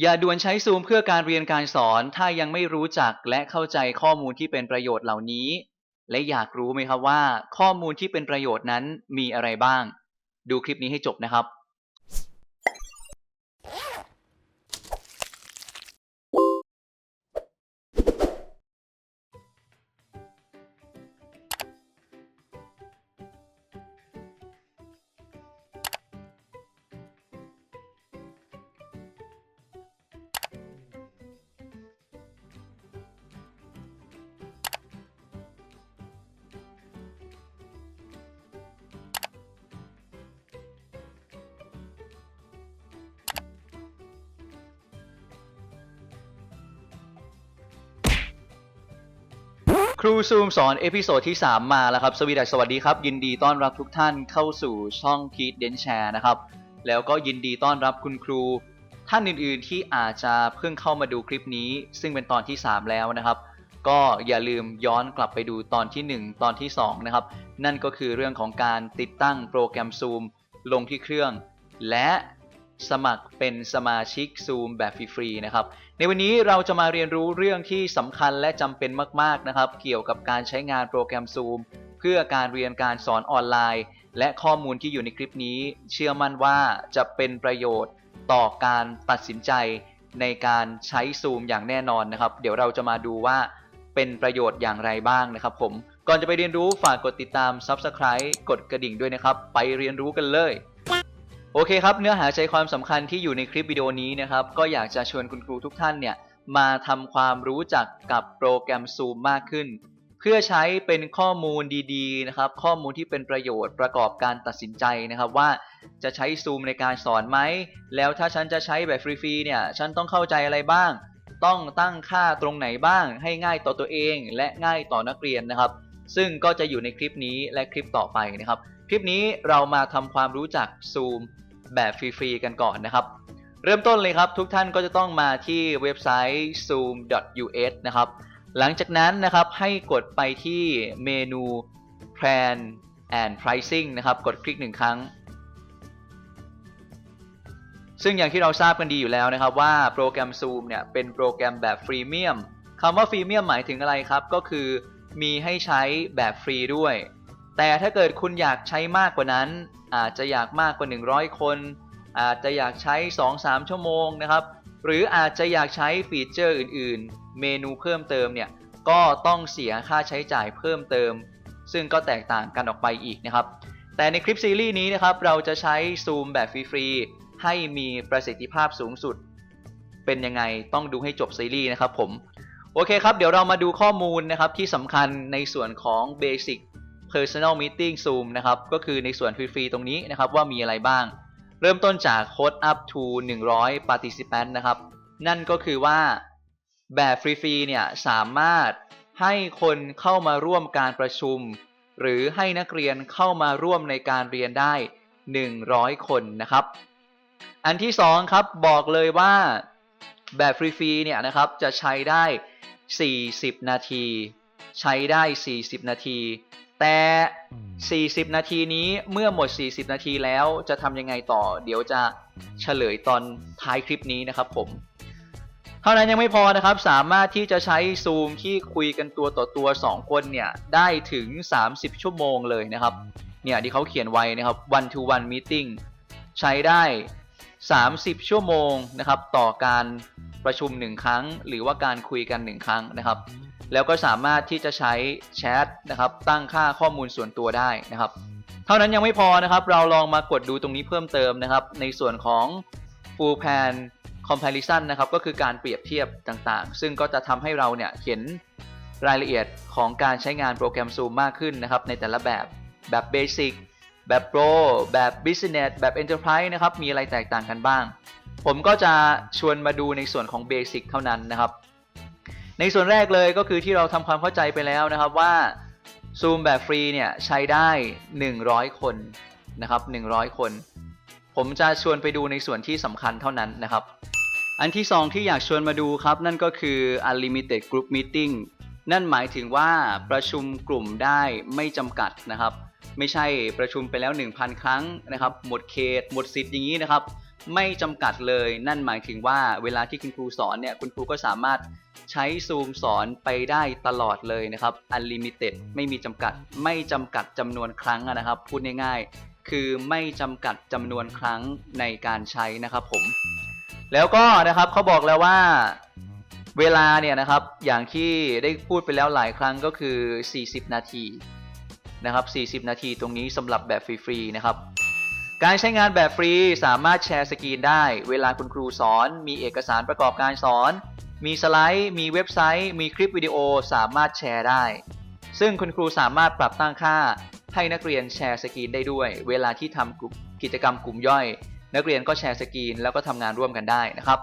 อย่าด่วนใช้ซูมเพื่อการเรียนการสอน ถ้ายังไม่รู้จักและเข้าใจข้อมูลที่เป็นประโยชน์เหล่านี้ และอยากรู้ไหมครับว่า ข้อมูลที่เป็นประโยชน์นั้นมีอะไรบ้าง ดูคลิปนี้ให้จบนะครับ ครูซูมสอนเอพิโซดที่ 3 มาแล้วครับ สวีดัสสวัสดีครับ ยินดีต้อนรับทุกท่านเข้าสู่ช่องพีทเดนแชร์นะครับ แล้วก็ยินดีต้อนรับคุณครู ท่านอื่นๆที่อาจจะเพิ่งเข้ามาดูคลิปนี้ ซึ่งเป็นตอนที่ 3 แล้วนะครับ ก็อย่าลืมย้อนกลับไปดูตอนที่ 1 ตอนที่ 2 นะครับ นั่นก็คือเรื่องของการติดตั้งโปรแกรม Zoom ลงที่เครื่อง และ สมัครเป็นสมาชิก Zoom แบบฟรีๆนะครับ ในวันนี้เราจะมาเรียนรู้เรื่องที่สำคัญและจำเป็นมากๆนะครับ เกี่ยวกับการใช้งานโปรแกรม Zoom เพื่อการเรียนการสอนออนไลน์ และข้อมูลที่อยู่ในคลิปนี้ เชื่อมั่นว่าจะเป็นประโยชน์ต่อการตัดสินใจในการใช้ Zoom อย่างแน่นอนนะครับ เดี๋ยวเราจะมาดูว่าเป็นประโยชน์อย่างไรบ้างนะครับผม ก่อนจะไปเรียนรู้ฝากกดติดตาม Subscribe กดกระดิ่งด้วยนะครับ ไปเรียนรู้กันเลย โอเคครับ เนื้อหาใจความสำคัญที่อยู่ในคลิปวิดีโอนี้นะครับ ก็อยากจะชวนคุณครูทุกท่านเนี่ยมาทำความรู้จักกับโปรแกรม Zoom มากขึ้น เพื่อใช้เป็นข้อมูลดีๆนะครับ ข้อมูลที่เป็นประโยชน์ประกอบการตัดสินใจนะครับว่าจะใช้ Zoom ในการสอนไหม แล้วถ้าฉันจะใช้แบบฟรีๆเนี่ยฉันต้องเข้าใจอะไรบ้าง ต้องตั้งค่าตรงไหนบ้าง ให้ง่ายต่อตัวเอง และง่ายต่อนักเรียนนะครับ ซึ่งก็จะอยู่ในคลิปนี้และคลิปต่อไปนะครับ คลิปนี้เรามาทำความรู้จัก Zoom แบบฟรีๆกันก่อนนะครับ เริ่มต้นเลยครับทุกท่านก็จะต้องมาที่เว็บไซต์ zoom.us นะครับ หลังจากนั้นนะครับให้กดไปที่เมนู plan and pricing นะครับกดคลิกหนึ่งครั้ง ซึ่งอย่างที่เราทราบกันดีอยู่แล้วนะครับว่าโปรแกรม Zoom เนี่ยเป็นโปรแกรมแบบฟรีเมียมคำว่าฟรีเมียมหมายถึงอะไรครับ ก็คือมีให้ใช้แบบฟรีด้วย แต่ถ้าเกิดคุณอยากใช้มากกว่านั้น อาจจะอยากมากกว่า 100 คน อาจจะอยากใช้ 2-3 ชั่วโมงนะครับ หรืออาจจะอยากใช้ฟีเจอร์อื่น ๆ เมนูเพิ่มเติมเนี่ยก็ต้องเสียค่าใช้จ่ายเพิ่มเติม ซึ่งก็แตกต่างกันออกไปอีกนะครับ แต่ในคลิปซีรีส์นี้นะครับเราจะใช้ Zoom แบบฟรีๆให้มีประสิทธิภาพสูงสุด เป็นยังไงต้องดูให้จบซีรีส์นะครับผมโอเคครับ เดี๋ยวเรามาดูข้อมูลนะครับที่สำคัญในส่วนของ Basic Personal Meeting Zoom นะครับ ก็คือในส่วนฟรีๆตรงนี้นะครับว่ามีอะไรบ้าง เริ่มต้นจาก Code up to 100 participant นะครับ นั่นก็คือว่าแบบฟรีๆเนี่ยสามารถให้คนเข้ามาร่วมการประชุม หรือให้นักเรียนเข้ามาร่วมในการเรียนได้ 100 คนนะครับ อันที่สองครับบอกเลยว่าแบบฟรีๆเนี่ยนะครับจะใช้ได้ 40 นาที ใช้ได้ 40 นาที แต่ 40 นาทีนี้เมื่อหมด 40 นาทีแล้วจะทำยังไงต่อ เดี๋ยวจะเฉลยตอนท้ายคลิปนี้นะครับผม เท่านั้นยังไม่พอนะครับ สามารถที่จะใช้ซูมที่คุยกันตัวต่อตัว 2 คนเนี่ย ได้ถึง 30 ชั่วโมงเลยนะครับ เนี่ยที่เขาเขียนไว้นะครับ one to one meeting ใช้ได้ 30 ชั่วโมงนะครับ ต่อการประชุม 1 ครั้ง หรือว่าการคุยกัน 1 ครั้งนะครับ แล้วก็สามารถที่จะใช้แชทนะครับตั้งค่าข้อมูลส่วนตัวได้นะครับ เท่านั้นยังไม่พอนะครับ เราลองมากดดูตรงนี้เพิ่มเติมนะครับ ในส่วนของ full pan comparison นะครับก็คือการเปรียบเทียบต่างๆ ซึ่งก็จะทำให้เราเนี่ยเห็นรายละเอียดของการใช้งานโปรแกรม Zoom มากขึ้นนะครับ ในแต่ละแบบ แบบ Basic แบบ Pro แบบ Business แบบ Enterprise นะครับ มีอะไรแตกต่างกันบ้าง ผมก็จะชวนมาดูในส่วนของ Basic เท่านั้นนะครับ ในส่วนแรกเลยก็คือที่เราทำความเข้าใจไปแล้วนะครับว่า Zoom แบบฟรีเนี่ยใช้ได้ 100 คนนะครับ 100 คน ผมจะชวนไปดูในส่วนที่สำคัญเท่านั้นนะครับ อันที่ 2 ที่อยากชวนมาดูครับ นั่นก็คือ unlimited group meeting นั่นหมายถึงว่าประชุมกลุ่มได้ไม่จำกัดนะครับ ไม่ใช่ประชุมไปแล้ว 1,000 ครั้งนะครับ หมดเขต หมดสิทธิ์อย่างนี้นะครับ ไม่จำกัดเลยนั่นหมายถึงว่าเวลาที่คุณครูสอนเนี่ยคุณครูก็สามารถใช้ซูมสอนไปได้ตลอดเลยนะครับ unlimited ไม่มีจำกัด ไม่จำกัดจำนวนครั้งอะนะครับ พูดง่ายๆ คือไม่จำกัดจำนวนครั้งในการใช้นะครับผม แล้วก็นะครับเขาบอกแล้วว่าเวลาเนี่ยนะครับอย่างที่ได้พูดไปแล้วหลายครั้งก็คือ 40 นาทีนะครับ 40 นาทีตรงนี้สำหรับแบบฟรีๆนะครับ การใช้งานแบบฟรีสามารถแชร์สกรีนได้ เวลาคุณครูสอน มีเอกสารประกอบการสอน มีสไลด์ มีเว็บไซต์ มีคลิปวิดีโอสามารถแชร์ได้ ซึ่งคุณครูสามารถปรับตั้งค่า ให้นักเรียนแชร์สกรีนได้ด้วย เวลาที่ทำกิจกรรมกลุ่มย่อย นักเรียนก็แชร์สกรีนแล้วก็ทำงานร่วมกันได้นะครับ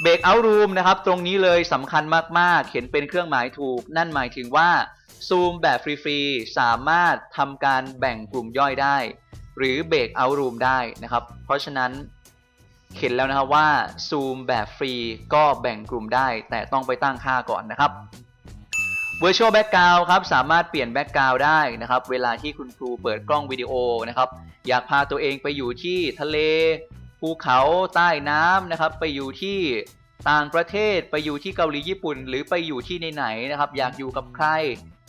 เบรกเอาท์รูมนะครับ ตรงนี้เลยสำคัญมากๆเขียนเป็นเครื่องหมายถูก นั่นหมายถึงว่าซูมแบบฟรีๆ สามารถทำการแบ่งกลุ่มย่อยได้ หรือเบรกเอาท์รูมได้นะครับ เพราะฉะนั้นเขียนแล้วนะครับว่าซูมแบบฟรีก็แบ่งกลุ่มได้ แต่ต้องไปตั้งค่าก่อนนะครับ Virtual Background ครับสามารถเปลี่ยน Background ได้นะครับ เวลาที่คุณครูเปิดกล้องวิดีโอนะครับ อยากพาตัวเองไปอยู่ที่ทะเลภูเขาใต้น้ำนะครับ ไปอยู่ที่ต่างประเทศไปอยู่ที่เกาหลีญี่ปุ่น หรือไปอยู่ที่ไหนๆนะครับ อยากอยู่กับใคร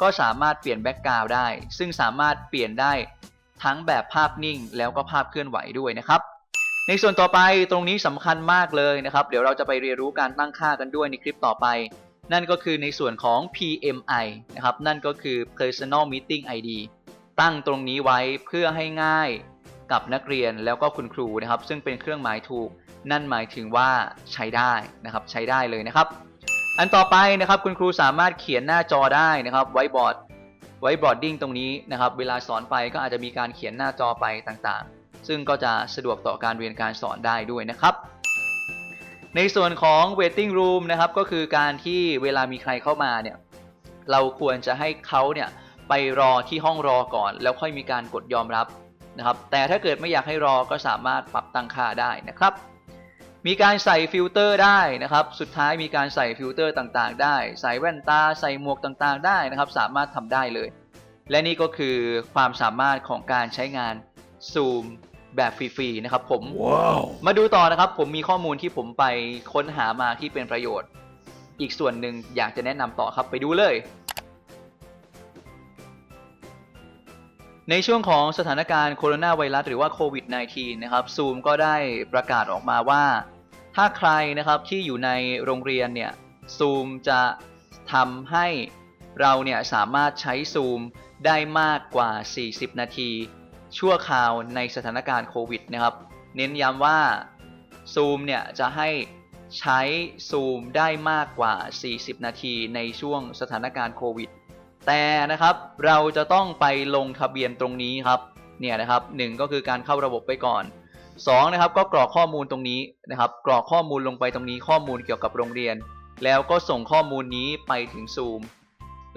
ก็สามารถเปลี่ยนแบ็กกราวด์ได้ ซึ่งสามารถเปลี่ยนได้ ทั้งแบบภาพนิ่งแล้วก็ภาพเคลื่อนไหวด้วยนะครับในส่วนต่อไปตรงนี้สำคัญมากเลยนะครับ เดี๋ยวเราจะไปเรียนรู้การตั้งค่ากันด้วยในคลิปต่อไป นั่นก็คือในส่วนของ PMI นะครับ นั่นก็คือ Personal Meeting ID ตั้งตรงนี้ไว้เพื่อให้ง่ายกับนักเรียนแล้วก็คุณครูนะครับ ซึ่งเป็นเครื่องหมายถูก นั่นหมายถึงว่าใช้ได้นะครับ ใช้ได้เลยนะครับ อันต่อไปนะครับคุณครูสามารถเขียนหน้าจอได้นะครับไว้บอร์ด ไว้บอร์ดดิ้งตรงนี้นะครับเวลาสอนไปก็อาจจะมีการเขียนหน้าจอไปต่างๆ ซึ่งก็จะสะดวกต่อการเรียนการสอนได้ด้วยนะครับ ในส่วนของ waiting room นะครับก็คือการที่เวลามีใครเข้ามาเนี่ยเราควรจะให้เขาเนี่ยไปรอที่ห้องรอก่อน แล้วค่อยมีการกดยอมรับนะครับแต่ถ้าเกิดไม่อยากให้รอก็สามารถปรับตั้งค่าได้นะครับ มีการใส่ฟิลเตอร์ได้นะครับ สุดท้ายมีการใส่ฟิลเตอร์ต่างๆ ได้ ใส่แว่นตา ใส่หมวกต่างๆ ได้นะครับ สามารถทำได้เลย และนี่ก็คือความสามารถของการใช้งาน Zoom แบบฟรีๆนะครับผม Wow. มาดูต่อนะครับ ผมมีข้อมูลที่ผมไปค้นหามาที่เป็นประโยชน์ อีกส่วนหนึ่งอยากจะแนะนำต่อครับไปดูเลย ในช่วงของสถานการณ์โคโรนาไวรัสหรือว่าโควิด -19 นะครับซูมก็ได้ประกาศออกมาว่า ถ้าใครนะครับที่อยู่ในโรงเรียนเนี่ยซูมจะทำให้เราเนี่ยสามารถใช้ซูมได้มากกว่า 40 นาที ชั่วคราวในสถานการณ์โควิดนะครับ เน้นย้ำว่าซูมเนี่ยจะให้ใช้ซูมได้มากกว่า 40 นาทีในช่วงสถานการณ์โควิด แต่นะครับเราจะต้องไปลงทะเบียนตรงนี้ครับเนี่ยนะครับหนึ่งก็คือการเข้าระบบไปก่อนสองนะครับก็กรอกข้อมูลตรงนี้นะครับกรอกข้อมูลลงไปตรงนี้ข้อมูลเกี่ยวกับโรงเรียน แล้วก็ส่งข้อมูลนี้ไปถึงซูม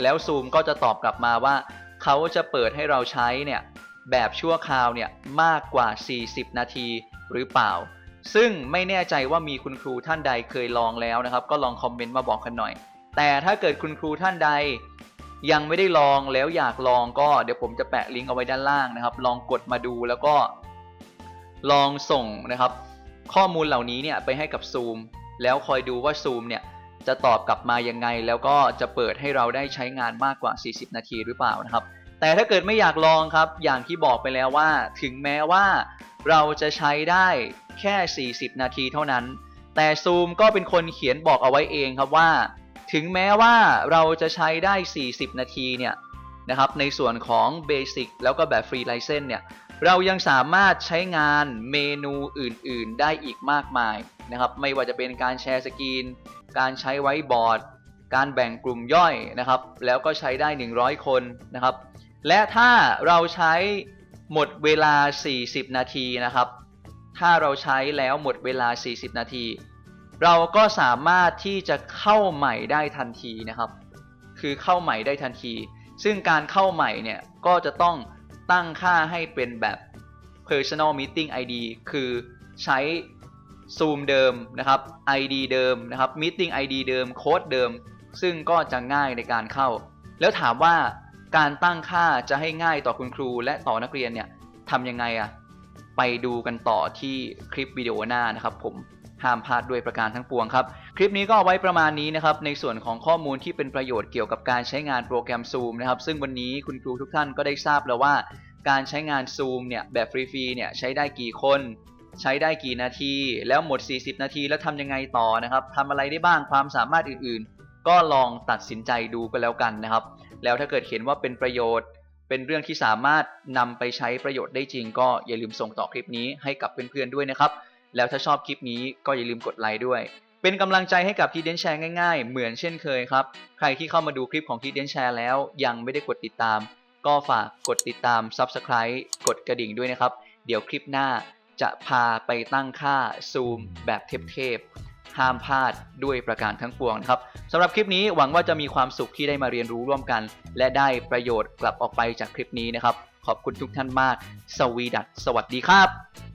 แล้วซูมก็จะตอบกลับมาว่า เขาจะเปิดให้เราใช้เนี่ยแบบชั่วคราวเนี่ยมากกว่า 40 นาทีหรือเปล่า ซึ่งไม่แน่ใจว่ามีคุณครูท่านใดเคยลองแล้วนะครับ ก็ลองคอมเมนต์มาบอกกันหน่อย แต่ถ้าเกิดคุณครูท่านใด ยังไม่ได้ลองแล้วอยากลองก็เดี๋ยวผมจะแปะลิงก์เอาไว้ด้านล่างนะครับ ลองกดมาดูแล้วก็ลองส่งนะครับ ข้อมูลเหล่านี้เนี่ยไปให้กับ Zoom แล้วคอยดูว่า Zoom เนี่ยจะตอบกลับมายังไง แล้วก็จะเปิดให้เราได้ใช้งานมากกว่า 40 นาทีหรือเปล่านะครับ แต่ถ้าเกิดไม่อยากลองครับ อย่างที่บอกไปแล้วว่า ถึงแม้ว่าเราจะใช้ได้แค่ 40 นาทีเท่านั้น แต่ Zoom ก็เป็นคนเขียนบอกเอาไว้เองครับว่า ถึงแม้ว่าเราจะใช้ได้ 40 นาทีเนี่ยนะครับในส่วนของ Basic แล้วก็แบบ Free License เนี่ยเรายังสามารถใช้งานเมนูอื่น ๆ ได้อีกมากมายนะครับไม่ว่าจะเป็นการแชร์สกรีน การใช้ไว้บอร์ด การแบ่งกลุ่มย่อยนะครับ แล้วก็ใช้ได้ 100 คนนะครับ และถ้าเราใช้หมดเวลา 40 นาทีนะครับ ถ้าเราใช้แล้วหมดเวลา 40 นาที เราก็สามารถที่จะเข้าใหม่ได้ทันทีนะครับ คือเข้าใหม่ได้ทันที ซึ่งการเข้าใหม่เนี่ยก็จะต้องตั้งค่าให้เป็นแบบ personal meeting ID คือใช้ Zoom เดิมนะครับ ID เดิมนะครับ meeting ID เดิมโค้ดเดิม ซึ่งก็จะง่ายในการเข้า แล้วถามว่าการตั้งค่าจะให้ง่ายต่อคุณครู และต่อนักเรียนเนี่ยทำยังไงอะไปดูกันต่อที่คลิปวิดีโอหน้านะครับผม ห้ามพลาดด้วยประการทั้งปวงครับ คลิปนี้ก็ไว้ประมาณนี้นะครับ ในส่วนของข้อมูลที่เป็นประโยชน์เกี่ยวกับการใช้งานโปรแกรม Zoom นะครับ ซึ่งวันนี้คุณครูทุกท่านก็ได้ทราบแล้วว่า การใช้งาน Zoom เนี่ยแบบฟรีๆเนี่ยใช้ได้กี่คน ใช้ได้กี่นาที แล้วหมด 40 นาทีแล้วทำยังไงต่อนะครับทำอะไรได้บ้างความสามารถอื่นๆ ก็ลองตัดสินใจดูก็แล้วกันนะครับ แล้วถ้าเกิดเห็นว่าเป็นประโยชน์เป็นเรื่องที่สามารถนำไปใช้ประโยชน์ได้จริง ก็อย่าลืมส่งต่อคลิปนี้ให้กับเพื่อนๆด้วยนะครับ แล้วถ้าชอบคลิปนี้ก็อย่าลืมกดไลค์ด้วย เป็นกำลังใจให้กับทีเดนแชร์ง่ายๆ เหมือนเช่นเคยครับ ใครที่เข้ามาดูคลิปของทีเดนแชร์แล้ว ยังไม่ได้กดติดตาม ก็ฝากกดติดตาม Subscribe กดกระดิ่งด้วยนะครับ เดี๋ยวคลิปหน้าจะพาไปตั้งค่าซูมแบบเทพๆห้ามพลาดด้วยประการทั้งปวงนะครับสำหรับคลิปนี้หวังว่าจะมีความสุขที่ได้มาเรียนรู้ร่วมกัน และได้ประโยชน์กลับออกไปจากคลิปนี้นะครับ ขอบคุณทุกท่านมาก สวีดัสสวัสดีครับ